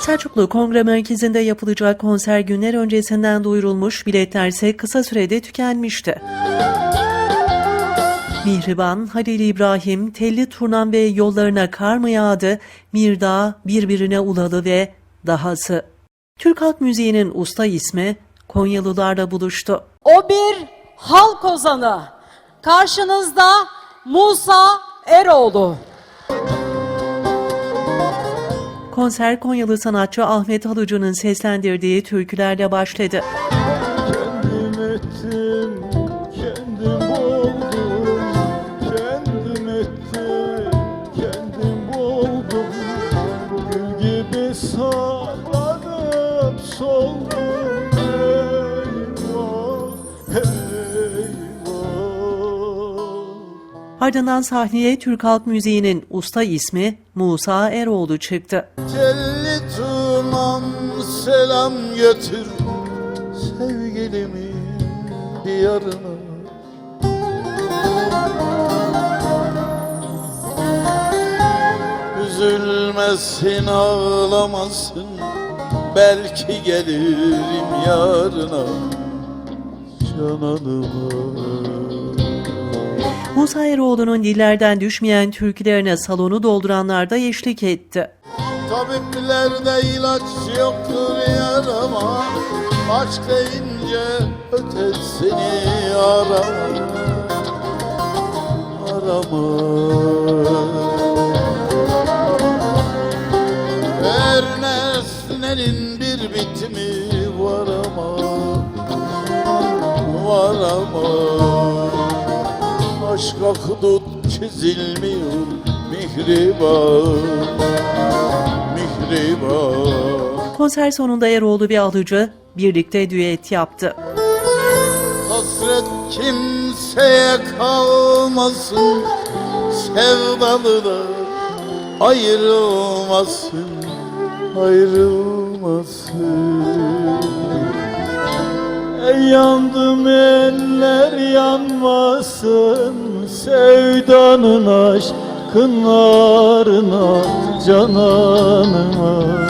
Selçuklu Kongre Merkezi'nde yapılacak konser günler öncesinden duyurulmuş, biletler ise kısa sürede tükenmişti. Mihriban, Halil İbrahim, Telli Turnan ve yollarına kar mı yağdı, Mirdağ, birbirine ulalı ve dahası. Türk halk müziğinin usta ismi Konyalılarla buluştu. O bir halk ozanı. Karşınızda Musa Eroğlu. Konser Konyalı sanatçı Ahmet Halıcı'nın seslendirdiği türkülerle başladı. Kendim ettim, kendim oldum Kendim ettim, kendim oldum. Gül gibi sararıp soldum Eyvah, eyvah. Ardından sahneye Türk halk müziğinin usta ismi Musa Eroğlu çıktı. Telli tunam selam götür Sevgilimin diyarına. Üzülmesin ağlamasın Belki gelirim yarına. Cananıma Musa Eroğlu'nun dillerden düşmeyen türkülerine salonu dolduranlar da eşlik etti. Tabiplerde ilaç yoktur yarama Aşk deyince ötesini arama Arama. Her nesnenin bir bitimi var ama Var ama Aşka hudut çizilmiyor mihriban Mihriban Konser sonunda Eroğlu ve Alıcı birlikte düet yaptı. Hasret kimseye kalmasın Sevdalılar ayrılmasın Ayrılmasın Ey yandım eller yanmasın Sevdanın aşkın narına cananıma